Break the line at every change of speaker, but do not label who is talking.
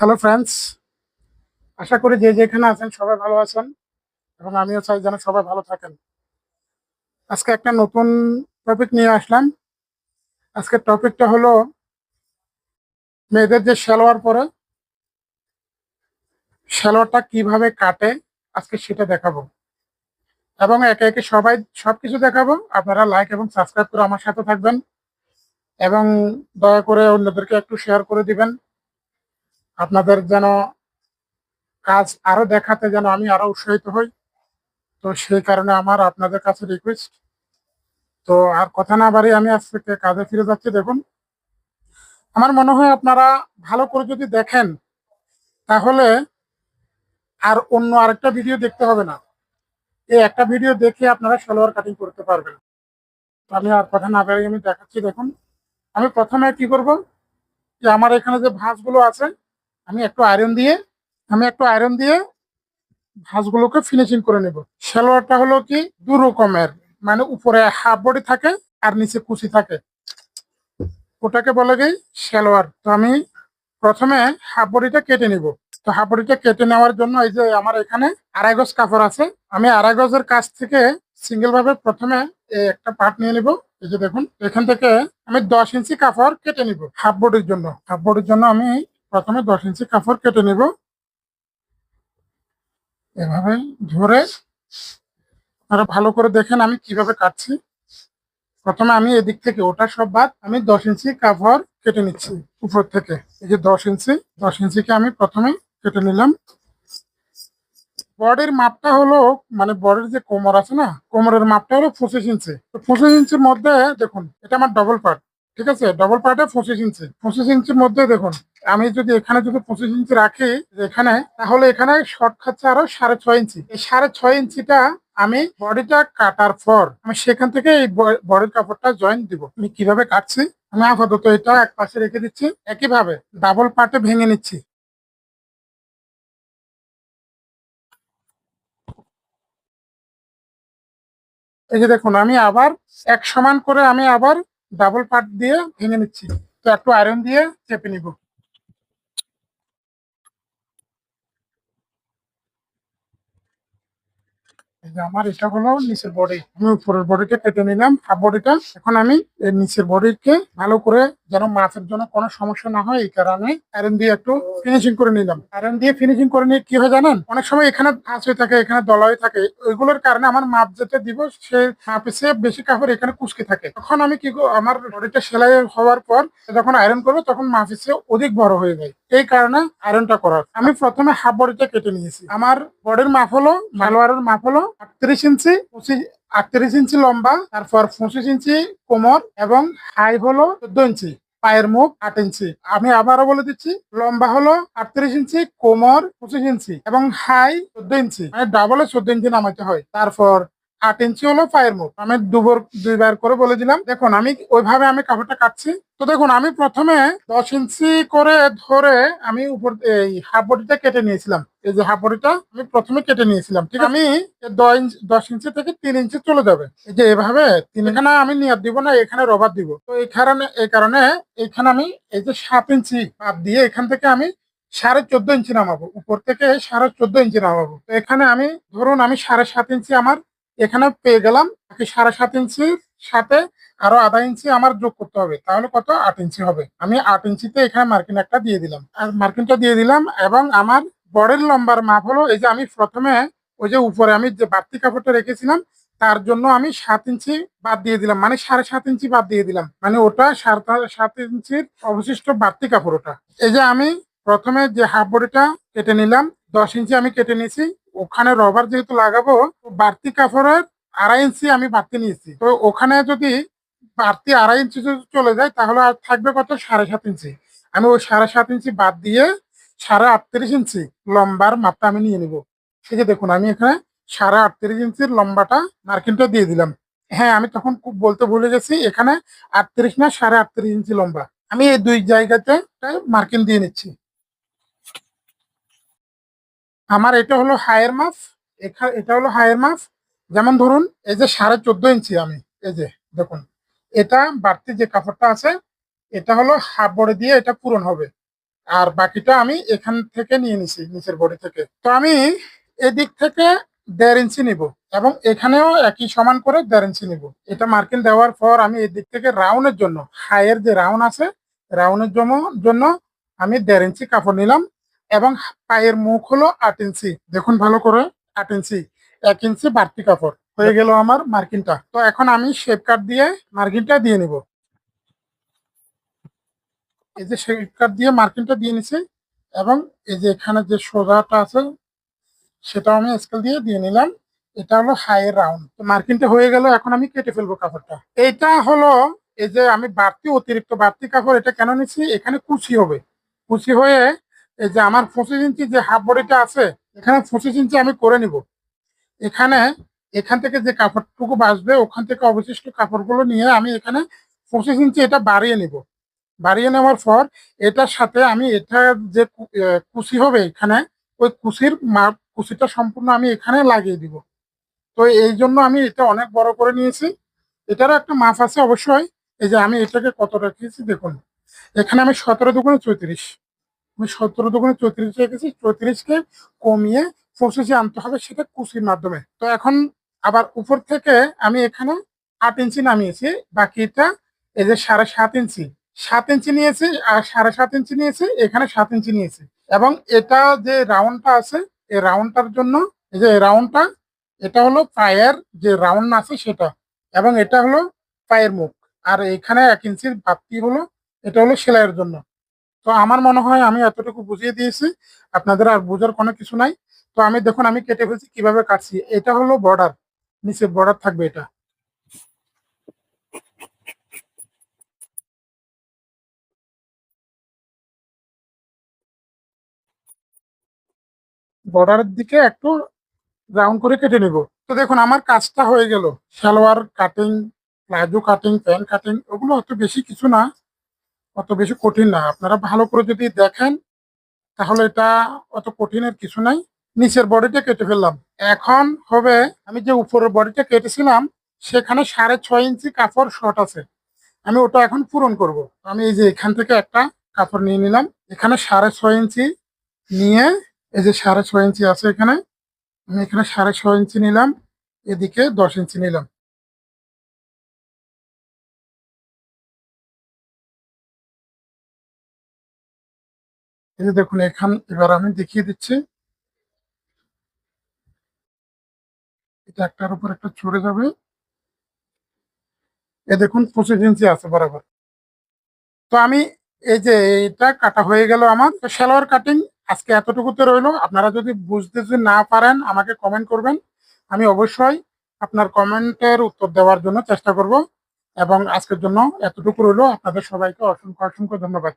Hello friends আশা করি যে যেখানে আছেন সবাই ভালো আছেন এবং আমিও চাই যেন সবাই ভালো থাকেন। আজকে একটা নতুন টপিক নিয়ে আসলাম। আজকের টপিকটা হলো মেয়েদের যে সালোয়ার পরে সালোয়ারটা কীভাবে কাটে আজকে সেটা দেখাবো। এবং একে একে সবাই সবকিছু দেখাবো। আপনারা লাইক এবং সাবস্ক্রাইব করে আমার সাথে থাকবেন এবং দয়া করে অন্যদেরকে একটু শেয়ার করে দিবেন। আপনাদের যেন কাজ আরও দেখাতে যেন আমি আরও উৎসাহিত হই। তো সেই কারণে আমার আপনাদের কাছে রিকোয়েস্ট তো আর কথা না বাড়ি আমি আজ থেকে কাজে ফিরে যাচ্ছি। দেখুন, আমার মনে হয় আপনারা ভালো করে যদি দেখেন, তাহলে আর অন্য আরেকটা ভিডিও দেখতে হবে না। এই একটা ভিডিও দেখে আপনারা সালোয়ার কাটিং করতে পারবেন। তো আমি আর কথা না বাড়ি আমি দেখাচ্ছি। দেখুন, আমি প্রথমে কি করব, যে আমার এখানে যে ভাঁজগুলো আছে আমি একটু আয়রন দিয়ে, আমি একটু আয়রন দিয়ে ভাঁজগুলোকে ফিনিশিং করে নেব। সালোয়ারটা হলো কি দু রকমের মানে উপরে হাফ বডি থাকে আর নিচে কুচি থাকে। ওটাকে বলে কি সালোয়ার। তো আমি প্রথমে হাফ বডিটা কেটে নিব। তো হাফ বডিটা কেটে নেওয়ার জন্য এই যে আমার এখানে আড়াই গজ কাপড় আছে। আমি আড়াই গজের কাছ থেকে সিঙ্গেল ভাবে প্রথমে একটা পার্ট নিয়ে নিব। এই যে দেখুন, এখান থেকে আমি দশ ইঞ্চি কাপড় কেটে নিব হাফ বডির জন্য। হাফ বডির জন্য আমি প্রথমে দশ ইঞ্চি কাপড় কেটে নিব। এভাবে ধরে আপনারা ভালো করে দেখেন আমি কীভাবে কাটছি। প্রথমে আমি এদিক থেকে ওটা সব বাদ, আমি দশ ইঞ্চি কাপড় কেটে নিচ্ছি উপর থেকে। এই যে দশ ইঞ্চি, দশ ইঞ্চিকে আমি প্রথমে কেটে নিলাম। বডির মাপটা হলো মানে বডির যে কোমর আছে না, কোমরের মাপটা হলো পঁচিশ ইঞ্চি। তো পঁচিশ ইঞ্চির মধ্যে দেখুন, এটা আমার ডবল পার্ট ঠিক আছে? ডবল পার্টে পঁচিশ ইঞ্চি। পঁচিশ ইঞ্চির মধ্যে দেখুন আমি যদি এখানে যদি পঁচিশ ইঞ্চি রাখি এখানে, তাহলে এখানে শর্ট খাচ্ছে আরও সাড়ে ছয় ইঞ্চি। এই সাড়ে ছয় ইঞ্চিটা আমি বডিটা কাটার পর আমি সেখান থেকে এই বডির কাপড়টা জয়েন দিব। আমি কীভাবে কাটছি? আমি আপাতত এটা এক পাশে রেখে দিচ্ছি। একইভাবে ডাবল পার্টে ভেঙে নিচ্ছি। এই যে দেখুন, আমি আবার এক সমান করে আমি আবার ডাবল পার্ট দিয়ে ভেঙে নিচ্ছি। তো একটু আয়রন দিয়ে চেপে নিব এই যে আমার এটা হলো নিচের বডি আমি উপরের বডিটা কেটে নিলাম। হাফ বডিটা এখন আমি এই নিচের বডিকে ভালো করে যেন মাছের জন্য কোনো সমস্যা না হয়, এই কারণে আয়রন দিয়ে একটু ফিনিশিং করে নিলাম। আয়রন দিয়ে ফিনিশিং করে নিয়ে কি হয় জানেন? অনেক সময় এখানে ভাঁজ হয়ে থাকে, এখানে দলা হয়ে থাকে। ওইগুলোর কারণে আমার মাপ যেটা দিব, সে মাপে বেশি কাপড় এখানে কুচকে থাকে। তখন আমি কি আমার বডিটা সেলাই হওয়ার পর যখন আয়রন করব, তখন মাপ এসে অধিক বড় হয়ে যায়। এই কারণে আয়রনটা করার। আমি প্রথমে হাফ বডিটা কেটে নিয়েছি। আমার বডির মাপ হলো, সালোয়ারের মাপ হলো আটত্রিশ ইঞ্চি পঁচিশ আটত্রিশ ইঞ্চি লম্বা, তারপর পঁচিশ ইঞ্চি কোমর এবং হাই হলো চোদ্দ ইঞ্চি, পায়ের মুখ আট ইঞ্চি। আমি আবারও বলে দিচ্ছি, লম্বা হলো আটত্রিশ ইঞ্চি, কোমর পঁচিশ ইঞ্চি এবং হাই চোদ্দ ইঞ্চি। মানে ডাবলে চোদ্দ ইঞ্চি নামাইতে হয়। তারপর আট ইঞ্চি হলো পায়ের মুখ আমি দুবার, দুইবার করে বলে দিলাম, দেখুন, আমি ওইভাবে আমি কাপড়টা কাটছি। তো দেখুন, আমি প্রথমে দশ ইঞ্চি করে ধরে আমি উপর, এই হাফ বডিটা কেটে নিয়েছিলাম। এই যে হাফ বডিটা আমি প্রথমে কেটে নিয়েছিলাম, ঠিক আমি দশ ইঞ্চি থেকে তিন ইঞ্চি চলে যাবে। এই যে এভাবে তিন এখানে আমি নিয়ে দিব না, এখানে রবার দিব। তো এই কারণে এই কারণে এখানে আমি এই যে সাত ইঞ্চি বাদ দিয়ে এখান থেকে আমি সাড়ে চোদ্দ ইঞ্চি নামাবো। উপর থেকে সাড়ে চোদ্দ ইঞ্চি নামাবো। তো এখানে আমি, ধরুন, আমি সাড়ে সাত ইঞ্চি আমার এখানে পেয়ে গেলাম। সাড়ে সাত ইঞ্চির সাথে আরও আধা ইঞ্চি আমার যোগ করতে হবে। তাহলে কত? আট ইঞ্চি হবে। আমি আট ইঞ্চিতে এখানে মার্কিন একটা দিয়ে দিলাম। আর মার্কিনটা দিয়ে দিলাম এবং আমার বড়ের লম্বার মাপ হলো এই যে আমি প্রথমে ওই যে উপরে আমি যে বাড়তি কাপড়টা রেখেছিলাম, তার জন্য আমি সাত ইঞ্চি বাদ দিয়ে দিলাম। মানে সাড়ে সাত ইঞ্চি বাদ দিয়ে দিলাম। মানে ওটা সাত ইঞ্চির অবশিষ্ট বাড়তি কাপড় ওটা। এই যে আমি প্রথমে যে হাফ বডিটা কেটে নিলাম, দশ ইঞ্চি আমি কেটে নিয়েছি। ওখানে রবার যেহেতু লাগাবো বাড়তি কাপড়ের আড়াই ইঞ্চি আমি বাড়তি নিয়েছি। তো ওখানে যদি বাড়তি আড়াই ইঞ্চি যদি চলে যায়, তাহলে আর থাকবে কত? সাড়ে সাত ইঞ্চি আমি ওই সাড়ে সাত ইঞ্চি বাদ দিয়ে সাড়ে আটত্রিশ ইঞ্চি লম্বার মাপটা আমি নিয়ে নিব। ঠিক আছে দেখুন, আমি এখানে সাড়ে আটত্রিশ ইঞ্চির লম্বাটা মার্কিনটা দিয়ে দিলাম। হ্যাঁ আমি তখন খুব বলতে ভুলে গেছি, এখানে আটত্রিশ না সাড়ে আটত্রিশ ইঞ্চি লম্বা। আমি এই দুই জায়গাতে মার্কিন দিয়ে নিচ্ছি। আমার এটা হলো হায়ার এখা- এটা হলো হায়ার মাপ। যেমন ধরুন, এই যে সাড়ে চোদ্দ ইঞ্চি আমি, এই যে, দেখুন, এটা বাড়তি যে কাপড়টা আছে, এটা হলো হাফ বড়ে দিয়ে এটা পূরণ হবে। আর বাকিটা আমি এখান থেকে নিয়ে নিছি, নিচের বডি থেকে। তো আমি এদিক থেকে দেড় ইঞ্চি নিব এবং এখানেও একই সমান করে দেড় ইঞ্চি নিব। এটা মার্কিন দেওয়ার পর আমি এদিক থেকে রাউন্ডের জন্য, হায়ের যে রাউন্ড আছে, রাউনের জন্য আমি দেড় ইঞ্চি কাপড় নিলাম। এবং পায়ের মুখ হলো আট ইঞ্চি। দেখুন ভালো করে, আট ইঞ্চি। এক ইঞ্চি বাড়তি কাপড়। হয়ে গেল আমার মার্কিনটা। তো এখন আমি শেপ কাট দিয়ে মার্কিনটা দিয়ে নিব। এই যে শেপ কাট দিয়ে মার্কিনটা দিয়ে নিছি এবং এই যে এখানে যে সোজাটা আছে, সেটাও আমি স্কেল দিয়ে দিয়ে নিলাম। এটা হলো হাই রাউন্ড তো মার্কিনটা হয়ে গেল, এখন আমি কেটে ফেলব কাপড়টা। এইটা হলো এই যে আমি বাড়তি অতিরিক্ত বাড়তি কাপড় এটা কেন নিচ্ছি এখানে কুচি হবে। কুচি হয়ে এই যে আমার পঁচিশ ইঞ্চি যে হাফ বডিটা আছে, এখানে পঁচিশ ইঞ্চি আমি করে নিব। এখানে, এখান থেকে যে কাপড়টুকু বাঁচবে, ওখান থেকে অবশিষ্ট কাপড়গুলো নিয়ে আমি এখানে পঁচিশ ইঞ্চি এটা বাড়িয়ে নিব। বাড়িয়ে নেওয়ার পর, এটার সাথে আমি এটা যে কুচি হবে এখানে, ওই কুচির মাপ কুচিটা সম্পূর্ণ আমি এখানে লাগিয়ে দিব। তো এই জন্য আমি এটা অনেক বড় করে নিয়েছি। এটারও একটা মাপ আছে অবশ্যই। এই যে আমি এটাকে কত রেখেছি দেখুন। এখানে আমি সতেরো দুগুণে চৌত্রিশ। আমি সতেরো দুগুণে চৌত্রিশ রেখেছি চৌত্রিশকে কমিয়ে পঁচিশে আনতে হবে, সেটা কুচির মাধ্যমে। তো এখন আবার উপর থেকে আমি এখানে আট ইঞ্চি নামিয়েছি, বাকিটা এই যে সাড়ে সাত ইঞ্চি। সাত ইঞ্চি নিয়েছি, আর সাড়ে সাত ইঞ্চি নিয়েছি, এখানে সাত ইঞ্চি নিয়েছি। এবং এটা যে রাউন্ডটা আছে, এই রাউন্ডটার জন্য, এই যে রাউন্ডটা, এটা হলো পায়ের যে রাউন্ড আছে সেটা, এবং এটা হলো পায়ের মুখ। আর এখানে এক ইঞ্চির বাড়তি হলো, এটা হলো সেলাইয়ের জন্য। তো আমার মনে হয় আমি এতটুকু বুঝিয়ে দিয়েছি, আপনাদের আর বোঝার কোনো কিছু নাই। তো আমি দেখুন, আমি কেটে ফেলছি, কীভাবে কাটছি। এটা হলো বর্ডার নিচে বর্ডার থাকবে এটা। বর্ডারের দিকে একটু রাউন্ড করে কেটে নেব। তো দেখুন, আমার কাজটা হয়ে গেল। Salwar cutting palazzo cutting pant cutting ওগুলো অত বেশি কিছু না। অত বেশি কঠিন না। আপনারা ভালো করে যদি দেখেন, তাহলে এটা অত কঠিনের কিছু নাই। নিচের বডিটা কেটে ফেললাম। এখন হবে, আমি যে উপরের বডিটা কেটেছিলাম, সেখানে সাড়ে ছয় ইঞ্চি কাপড় শর্ট আছে। আমি ওটা এখন পূরণ করব। আমি এই যে এখান থেকে একটা কাপড় নিয়ে নিলাম। এখানে সাড়ে ছয় ইঞ্চি নিয়ে, এই যে সাড়ে ছয় ইঞ্চি আছে এখানে, আমি এখানে সাড়ে ছয় ইঞ্চি নিলাম, এদিকে দশ ইঞ্চি নিলাম। এই যে দেখুন, এখান, এবার আমি দেখিয়ে দিচ্ছি। এটা একটার উপর একটা চড়ে যাবে। এ দেখুন, পঁচিশ ইঞ্চি আছে বরাবর। তো আমি এই যে এটা কাটা হয়ে গেল আমার। সালোয়ার কাটিং আজকে এতটুকুতে রইল। আপনারা যদি বুঝতে যদি না পারেন, আমাকে কমেন্ট করবেন। আমি অবশ্যই আপনার কমেন্টের উত্তর দেওয়ার জন্য চেষ্টা করব। এবং আজকের জন্য এতটুকু রইল। আপনাদের সবাইকে অসংখ্য অসংখ্য ধন্যবাদ।